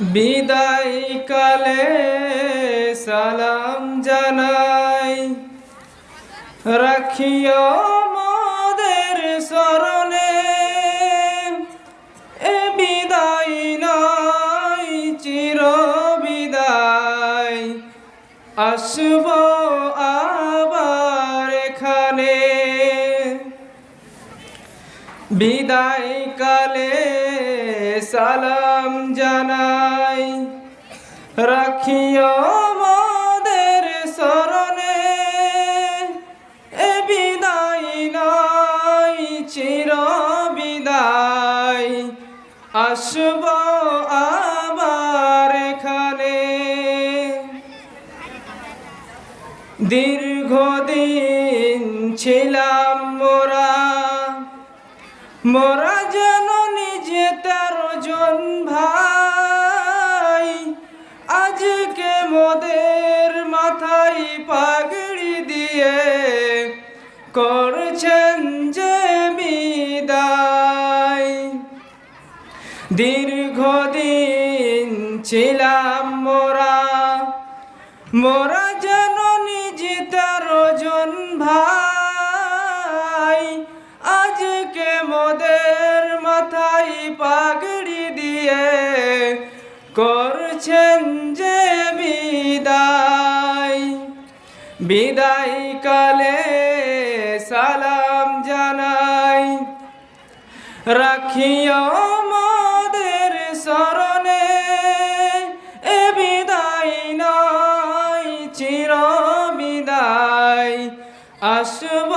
বিদায় কালে সালাম জানাই। রাখিও মোদের স্মরণে। এ বিদায় নয় চির বিদায় আসব বিদায় কালে সালাম জানাই। রাখিও মোদের স্মরণে। এ বিদায় নয় চির বিদায়। আসব আবার এখানে। দীর্ঘদিন ছিলাম মোরা। মোরা যেন নিজে তেরো জন ভাই। আজকে মোদের মাথায় পাগড়ি দিয়ে করছেন যে বিদায়। দীর্ঘদিন ছিলাম মোরা মোরা পাগড়ি দিয়ে করছেন যে বিদায়। বিদায় কালে সালাম জানাই। রাখিও মোদের স্মরণে, এ বিদায় নয় চির বিদায় আসব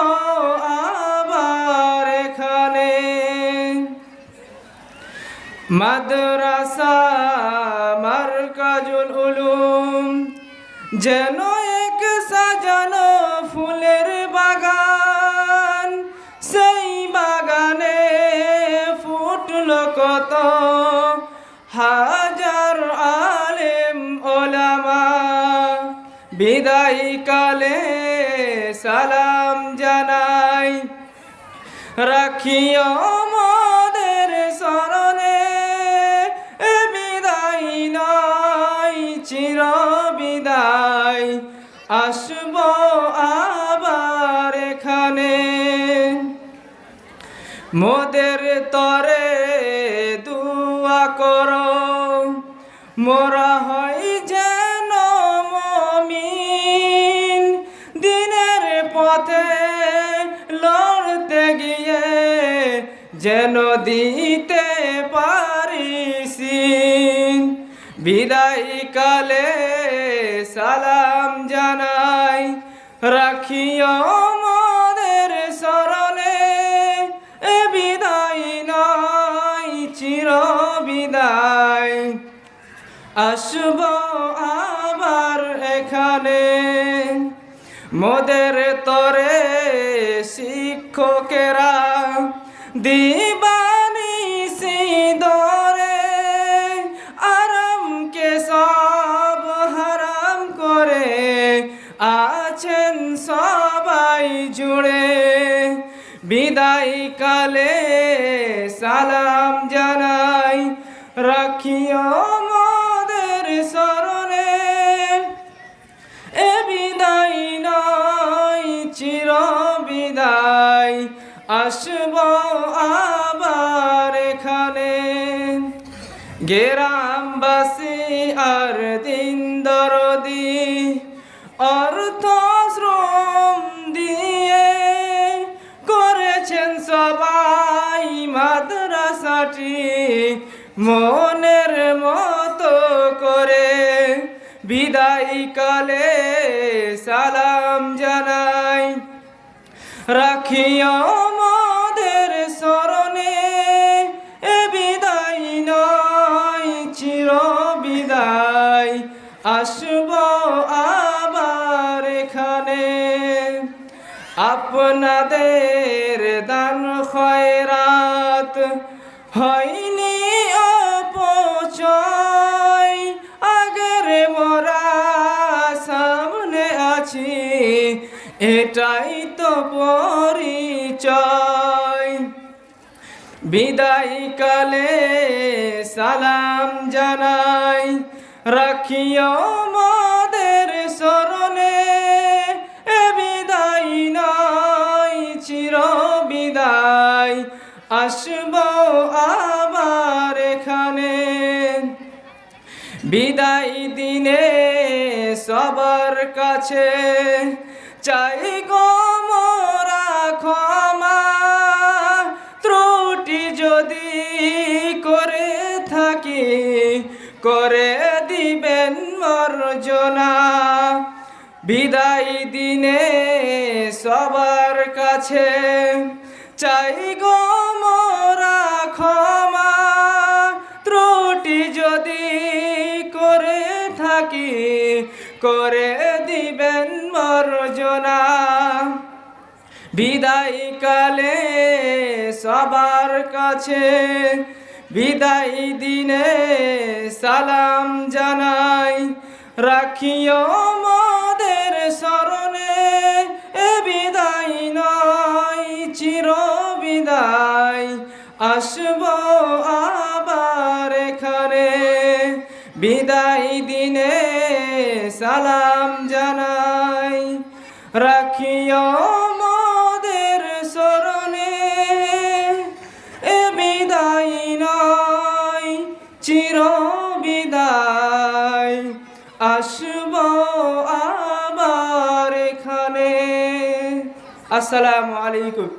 মাদ্রাসা, মার্কাজুল উলুম, যেন এক সাজানো ফুলের বাগান। সেই বাগানে ফুটল কত হাজার আলেম ওলামা। বিদায় কালে সালাম জানাই, রাখিও চির বিদায় আসব আবার এখানে। মোদের তরে দুয়া করো, মোরা হয় যেন মমিন। দিনের পথে লড়তে গিয়ে যেন দিতে পারিসি। বিদায় কালে সালাম জানাই। রাখিও মোদের স্মরণে, এ বিদায় নয়, চির বিদায়। আসব আবার এখানে। মোদের তরে শিক্ষকেরা দিবানি আছেন সবাই জুড়ে। বিদায় কালে সালাম জানাই। রাখিও মোদের স্মরণে। এ বিদায় নয়, চির বিদায়। আসব আবার এখানে। গেরামবাসী আর দিন দরদি অর্থ শ্রম দিয়ে করেছেন সবাই মাদ্রাসাটি। মনের মতো করে বিদায় কালে সালাম জানাই। রাখিও আপনাদের দান খয়রাত হয়নি অপচয়। আগের মোরা সামনে আছি, এটাই তো পরিচয়। বিদায় কালে সালাম জানাই, রাখিও মোদের বিদায় দিনে সবার কাছে চাই গো মোরা ক্ষমা। ত্রুটি যদি করে থাকি, করে দিবেন মর্জনা বিদায় দিনে সবার কাছে চাই গো করে দিবেন মর্জনা। বিদায় কালে সবার কাছে বিদায় দিনে সালাম জানাই। রাখিও মাদের স্মরণে, এ বিদায় নয় চির বিদায় আসব সালাম জানাই, রাখিও মোদের স্মরণে। এ বিদায় নয়, চির বিদায়। আসব আবার এখানে। আসসালামু আলাইকুম।